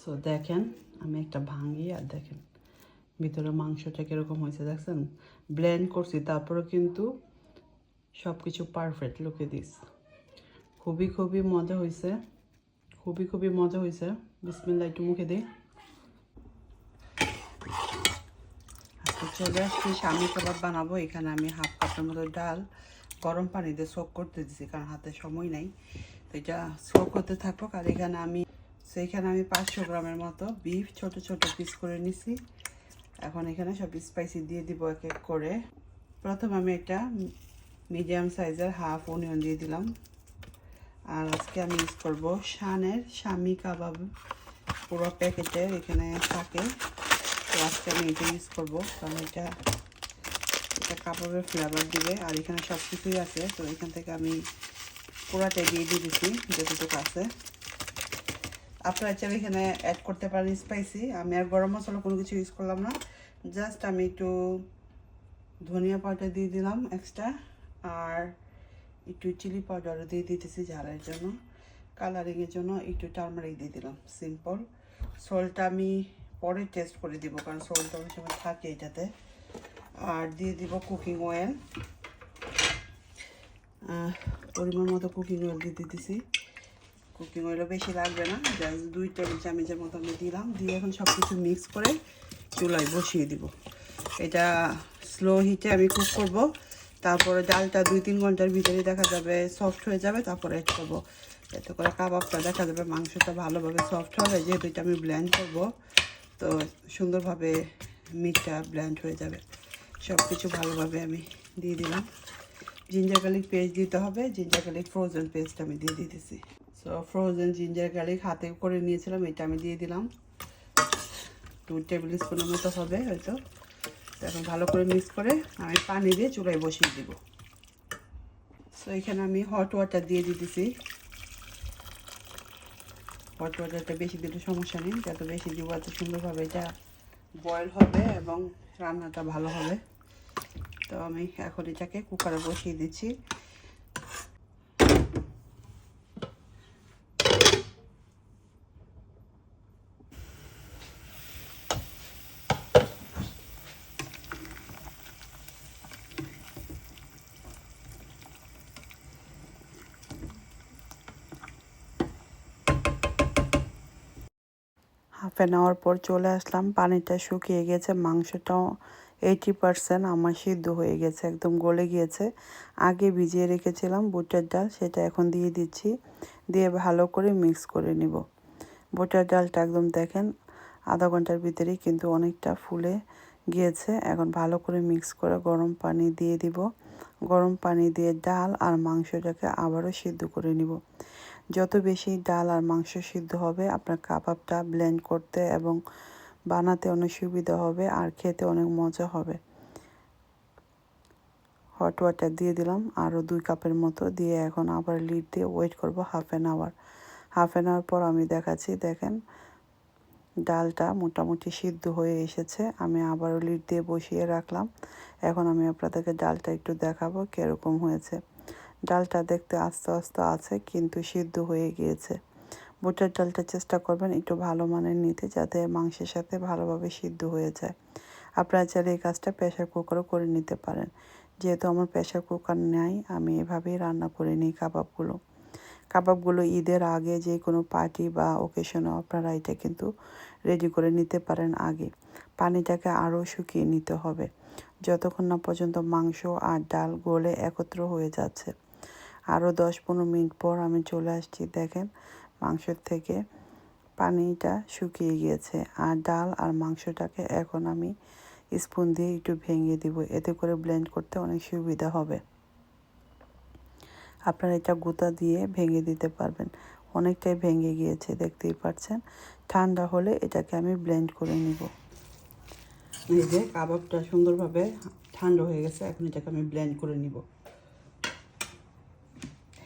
So দেখেন, আমি একটা ভাঙি আর দেখেন, ভিতরে মাংসটা কীরকম হয়েছে, দেখছেন? ব্লেন্ড করছি, তারপরেও কিন্তু সব কিছু পারফেক্ট লুকে দিস খুবই খুবই মজা হয়েছে। খুবই খুবই মজা হয়েছে। বিসমিল্লা একটু মুখে দিই। চলে আসছি স্বামী কাবাব বানাবো। এখানে আমি হাফ কাপের মতো ডাল গরম পানি দিয়ে সোক করতে দিছি, কারণ হাতে সময় নাই। তো এটা সোক করতে থাকব আর এখানে আমি সেইখানে আমি পাঁচশো গ্রামের মতো বিফ ছোট ছোট পিস করে নিছি। এখন এখানে সব স্পাইসি দিয়ে দিব এক এক করে। প্রথম আমি এটা মিডিয়াম সাইজের হাফ অনিয়ন দিয়ে দিলাম। আর আজকে আমি ইউজ করব শানের স্বামী কাবাব। পুরো প্যাকেটে এখানে থাকে। তো আজকে আমি এটা ইউজ করব কারণ এটা এটা কাবাবের ফ্লেভার দিবে। আর এখানে সব কিছুই আছে। তো এখান থেকে আমি পুরাটাই দিয়ে দিয়ে দিচ্ছি যতটুকু আছে। আপনারা চাইলে এখানে অ্যাড করতে পারেন স্পাইসি আমি আর গরম মশলা কোনো কিছু ইউজ করলাম না। জাস্ট আমি একটু ধনিয়া পাউডার দিয়ে দিলাম এক্সট্রা আর একটু চিলি পাউডারও দিয়ে দিতেছি ঝালের জন্য। কালারিংয়ের জন্য একটু টার্মারিক দিয়ে দিলাম সিম্পল সল্টটা আমি পরে টেস্ট করে দিব, কারণ সল্টটা অনেক সময় থাকে এটাতে। আর দিয়ে দিব কুকিং অয়েল পরিমাণ মতো কুকিং অয়েল দিয়ে দিতেছি। কুকিং অয়েলও বেশি লাগবে না জাস্ট দুই টেবিল চামচের মতো আমি দিলাম, দিয়ে এখন সব কিছু মিক্স করে চুলায় বসিয়ে দিব। এটা স্লো হিটে আমি কুক করব, তারপরে ডালটা দুই তিন ঘণ্টার ভিতরে দেখা যাবে সফট হয়ে যাবে, তারপরে অ্যাড করব। এতে করে কাবাবটা দেখা যাবে মাংসটা ভালোভাবে সফট হবে, যেহেতু এটা আমি ব্ল্যান্ড করব, তো সুন্দরভাবে মিটটা ব্ল্যান্ড হয়ে যাবে। সব কিছু ভালোভাবে আমি দিয়ে দিলাম। জিঞ্জার গার্লিক পেস্ট দিতে হবে জিঞ্জার গার্লিক ফ্রোজেন পেস্ট আমি দিয়ে দিতেছি। সো ফ্রোজেন জিঞ্জার গার্লিক হাতে করে নিয়েছিলাম, এটা আমি দিয়ে দিলাম। টু টেবিল স্পুনের মতো হবে হয়তো। এখন ভালো করে মিক্স করে আমি পানি দিয়ে চুলায় বসিয়ে দেবো। সো এখানে আমি হট ওয়াটার দিয়ে দিতেছি। হট ওয়াটারটা বেশি দিলে সমস্যা নেই, যত বেশি দিব এত সুন্দরভাবে এটা বয়েল হবে এবং রান্নাটা ভালো হবে। তো আমি এখন এটাকে কুকারে বসিয়ে দিচ্ছি। হাফ পর চলে আসলাম। পানিটা শুকিয়ে গেছে, মাংসটাও এইটি পারসেন্ট আমার সিদ্ধ হয়ে গেছে, একদম গলে গিয়েছে। আগে ভিজিয়ে রেখেছিলাম বুটের ডাল, সেটা এখন দিয়ে দিচ্ছি। দিয়ে ভালো করে মিক্স করে নিব। বুটের ডালটা একদম দেখেন, আধা ঘণ্টার ভিতরেই কিন্তু অনেকটা ফুলে গিয়েছে। এখন ভালো করে মিক্স করে গরম পানি দিয়ে দিব। গরম পানি দিয়ে ডাল আর মাংসটাকে আবারও সিদ্ধ করে নিব। যত বেশি ডাল আর মাংস সিদ্ধ হবে, আপনার কাবাবটা ব্লেন্ড করতে এবং বানাতে অনেক সুবিধা হবে আর খেতে অনেক মজা হবে। হট ওয়াটার দিয়ে দিলাম আরও দুই কাপের মতো দিয়ে এখন আবার লিড দিয়ে ওয়েট করব half an hour half an hour পর আমি দেখাচ্ছি, দেখেন। ডালটা মোটামুটি সিদ্ধ হয়ে এসেছে, আমি আবারও লিড দিয়ে বসিয়ে রাখলাম। এখন আমি আপনাদেরকে ডালটা একটু দেখাবো কীরকম হয়েছে। ডালটা দেখতে আস্তে আস্তে আছে, কিন্তু সিদ্ধ হয়ে গিয়েছে। বুটের ডালটা চেষ্টা করবেন একটু ভালো মানের নিতে, যাতে মাংসের সাথে ভালোভাবে সিদ্ধ হয়ে যায়। আপনারা চাইলে এই কাজটা প্রেশার কুকারও করে নিতে পারেন। যেহেতু আমার প্রেশার কুকার নাই, আমি এভাবেই রান্না করে নিই কাবাবগুলো। কাবাবগুলো ঈদের আগে যে কোনো পার্টি বা ওকেশনে আপনারা এটা কিন্তু রেডি করে নিতে পারেন আগে। পানিটাকে আরও শুকিয়ে নিতে হবে। যতক্ষণ না পর্যন্ত মাংস আর ডাল গলে একত্র হয়ে যাচ্ছে। আরও দশ পনেরো মিনিট পর আমি চলে আসছি, দেখেন, মাংসের থেকে। পানিটা শুকিয়ে গিয়েছে আর ডাল আর মাংসটাকে এখন আমি স্পুন দিয়ে একটু ভেঙে দিব। এতে করে ব্লেন্ড করতে অনেক সুবিধা হবে। আপনারা এটা গুঁতা দিয়ে ভেঙে দিতে পারবেন। অনেকটাই ভেঙে গিয়েছে, দেখতেই পাচ্ছেন। ঠান্ডা হলে এটাকে আমি ব্লেন্ড করে নিব। এই যে কাবাবটা সুন্দরভাবে ঠান্ডা হয়ে গেছে, এখন এটাকে আমি ব্লেন্ড করে নিব।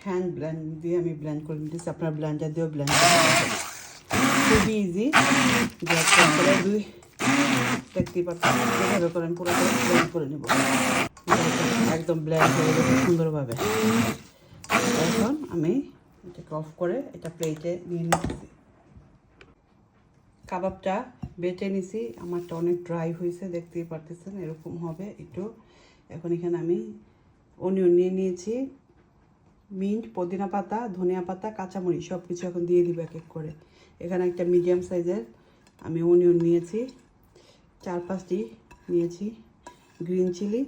হ্যান্ড ব্লেন্ড দিয়ে আমি ব্লেন্ড করে নিতেছি আপনার ব্লেন্ডার দিয়েও করতে খুবই ইজি দুই। দেখতেই পাচ্ছেন, এভাবে করে আমি পুরোটা করে নিব। একদম ব্লেন্ড হয়ে গেছে সুন্দরভাবে। এখন আমি এটাকে অফ করে এটা প্লেটে নিয়ে নিতেছি কাবাবটা বেটে নিছি, আমারটা অনেক ড্রাই হয়েছে, দেখতেই পারতেছেন, এরকম হবে। একটু এখন এখানে আমি অনিয়ন নিয়ে নিয়েছি। মিন্ট, পুদিনা পাতা, ধনিয়া পাতা, কাঁচামরিচ সব কিছু এখন দিয়ে দিব এক এক করে। এখানে একটা মিডিয়াম সাইজের আমি অনিয়ন নিয়েছি চার পাঁচটি নিয়েছি, গ্রিন চিলি,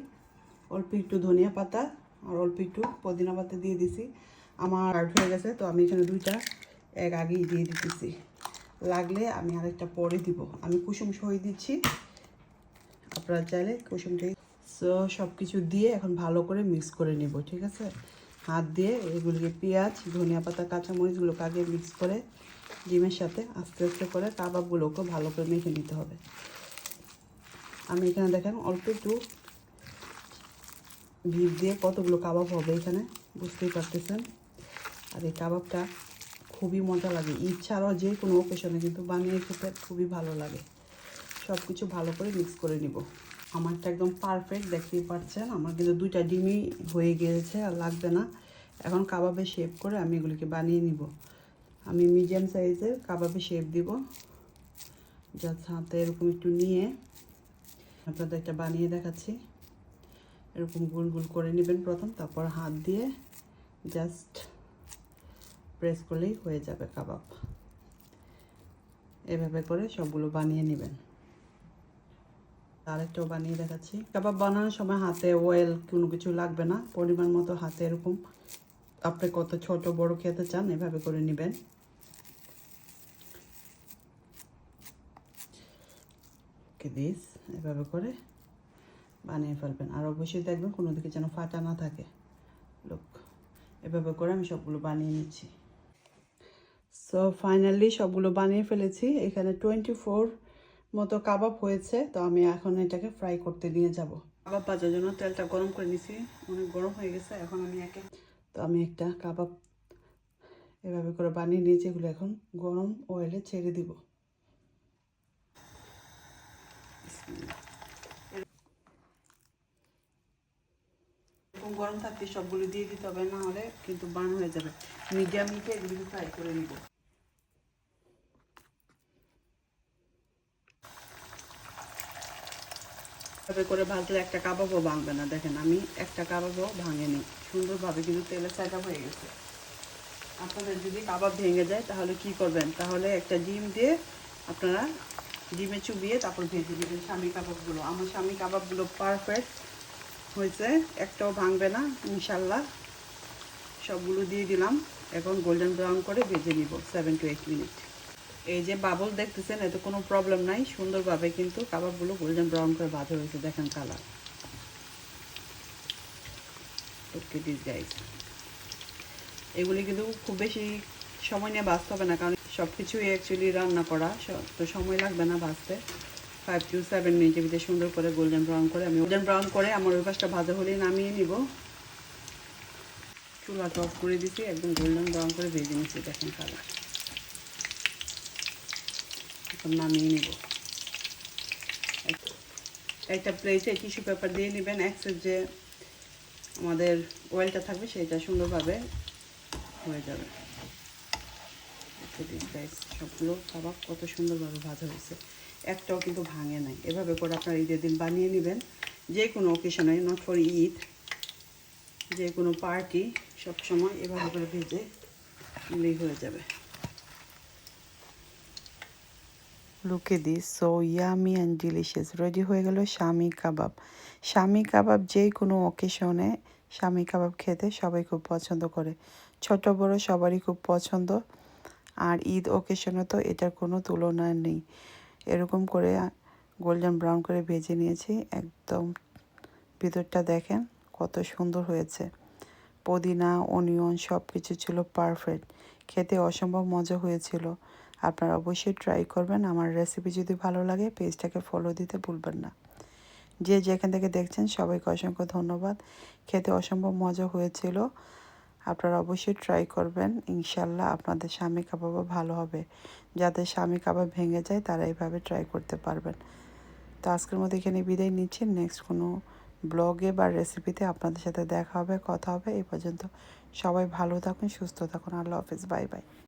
অল্প একটু ধনিয়া পাতা আর অল্প একটু পুদিনা পাতা দিয়ে দিছি। আমার আর্ট হয়ে গেছে, তো আমি এখানে দুইটা এক আগেই দিয়ে দিতেছি। লাগলে আমি আরেকটা পরে দিব। আমি কুসুম সই দিচ্ছি। আপনারা চাইলে কুসুমটাই সো সব কিছু দিয়ে এখন ভালো করে মিক্স করে নেব, ঠিক আছে? হাত দিয়ে এগুলিকে পেঁয়াজ, ধনিয়া পাতা কাঁচামরিচগুলোকে আগে মিক্স করে ডিমের সাথে আস্তে আস্তে করে কাবাবগুলোকে ভালো করে মেখে নিতে হবে। আমি এখানে দেখেন অল্প একটু ভিড় দিয়ে কতগুলো কাবাব হবে এখানে, বুঝতেই পারতেছেন? আর এই কাবাবটা খুবই মজা লাগে। ঈদ ছাড়াও যে কোনো ওকেশনে কিন্তু বানিয়ে খেতে খুবই ভালো লাগে। সব কিছু ভালো করে মিক্স করে নিব। আমারটা একদম পারফেক্ট দেখতেই পাচ্ছেন। আমার কিন্তু দুইটা ডিমই হয়ে গিয়েছে আর লাগবে না। এখন কাবাবে শেপ করে আমি এগুলিকে বানিয়ে নিব। আমি মিডিয়াম সাইজের কাবাবে শেপ দিব। জাস্ট হাতে এরকম একটু নিয়ে আপনাদের একটা বানিয়ে দেখাচ্ছি। এরকম গোল গোল করে নেবেন প্রথম, তারপর হাত দিয়ে জাস্ট প্রেস করলেই হয়ে যাবে কাবাব। এভাবে করে সবগুলো বানিয়ে নেবেন। আরেকটাও বানিয়ে দেখাচ্ছি। কাবাব বানানোর সময় হাতে ওয়েল কোনো কিছু লাগবে না, পরিমাণ মতো হাতে এরকম। আপনি কত ছোট, বড় খেতে চান, এভাবে করে নেবেন। দিস এভাবে করে বানিয়ে ফেলবেন। আর অবশ্যই দেখবেন কোনো দিকে যেন ফাটা না থাকে। লোক এভাবে করে আমি সবগুলো বানিয়ে নিচ্ছি। সো ফাইনালি সবগুলো বানিয়ে ফেলেছি। এখানে টোয়েন্টি ফোর মতো কাবাব হয়েছে, তো আমি এখন এটাকে ফ্রাই করতে নিয়ে যাব। কাবাব ভাজার জন্য তেলটা গরম করে নিছি, অনেক গরম হয়ে গেছে, এখন আমি একে তো আমি একটা কাবাব এভাবে করে বানিয়ে নিয়েছি, এগুলো এখন গরম অয়েলে ছেড়ে দিব। গরম থাকতে সবগুলো দিয়ে দিতে হবে, না হলে কিন্তু বান হয়ে যাবে। মিডিয়াম হিটে এগুলো ফ্রাই করে নিব। এভাবে করে ভাজলে একটা কাবাবও ভাঙবে না। দেখেন, আমি একটা কাবাবও ভাঙেনি। সুন্দরভাবে কিন্তু তেলে সেটা হয়ে গেছে। আপনাদের যদি কাবাব ভেঙে যায়, তাহলে কি করবেন? তাহলে একটা ডিম দিয়ে আপনারা ডিমে চুবিয়ে তারপর ভেজে নেবেন স্বামী কাবাবগুলো। আমার স্বামী কাবাবগুলো পারফেক্ট হয়েছে, একটাও ভাঙবে না ইনশাল্লাহ সবগুলো দিয়ে দিলাম। এখন গোল্ডেন ব্রাউন করে ভেজে নিব সেভেন টু এইট মিনিট এই যে বাবল দেখতেছেন, এতে কোনো প্রবলেম নাই। সুন্দরভাবে কিন্তু কাবাবগুলো গোল্ডেন ব্রাউন করে ভাজা হয়েছে, দেখেন কালার ওকে দিস এগুলি কিন্তু খুব বেশি সময় নিয়ে বাঁচতে হবে না, কারণ সব কিছুই অ্যাকচুয়ালি রান্না করা তো সময় লাগবে না বাঁচতে ফাইভ টু সেভেন মিনিটের ভিতরে সুন্দর করে গোল্ডেন ব্রাউন করে আমি গোল্ডেন ব্রাউন করে আমার ওই পাশটা ভাজা হলেই নামিয়ে নিব। চুলাটা অফ করে দিচ্ছি একদম গোল্ডেন ব্রাউন করে ভেজে নিচ্ছি দেখেন কালার এখন নামিয়ে নিব। একটা প্লেটে টিস্যু পেপার দিয়ে নেবেন এক্সেস যে আমাদের অয়েলটা থাকবে সেটা সুন্দরভাবে হয়ে যাবে। সবগুলো খাবার কত সুন্দরভাবে ভাজা হয়েছে। একটাও কিন্তু ভাঙে নাই। এভাবে করে আপনারা ঈদের দিন বানিয়ে নেবেন। যে কোনো অকেশনে নট ফর ঈদ যে কোনো পার্টি সবসময় এভাবে করে ভেজে নিলেই হয়ে যাবে। Look this. So yummy and delicious. Ready হয়ে গেল স্বামী কাবাব। স্বামী কাবাব যে কোনো অকেশনে স্বামী কাবাব খেতে সবাই খুব পছন্দ করে। ছোট, বড় সবারই খুব পছন্দ। আর ঈদ ওকেশনে তো এটার কোনো তুলনা নেই। এরকম করে গোল্ডেন ব্রাউন করে ভেজে নিয়েছি। একদম ভিতরটা দেখেন কত সুন্দর হয়েছে। পুদিনা অনিয়ন সব কিছু ছিল পারফেক্ট খেতে অসম্ভব মজা হয়েছিল। আপনারা অবশ্যই ট্রাই করবেন। আমার রেসিপি যদি ভালো লাগে পেজটাকে ফলো দিতে ভুলবেন না। যে যেখান থেকে দেখছেন, সবাইকে অসংখ্য ধন্যবাদ। খেতে অসম্ভব মজা হয়েছিল। আপনারা অবশ্যই ট্রাই করবেন। ইনশাল্লাহ আপনাদের স্বামী কাবাবও ভালো হবে। যাদের স্বামী কাবাব ভেঙে যায়, তারা এইভাবে ট্রাই করতে পারবেন। তো আজকের মধ্যে এখানে বিদায় নিচ্ছি। নেক্সট কোনো ব্লগে বা রেসিপিতে আপনাদের সাথে দেখা হবে, কথা হবে এই পর্যন্ত সবাই ভালো থাকুন, সুস্থ থাকুন। আল্লাহ হাফিজ। Bye bye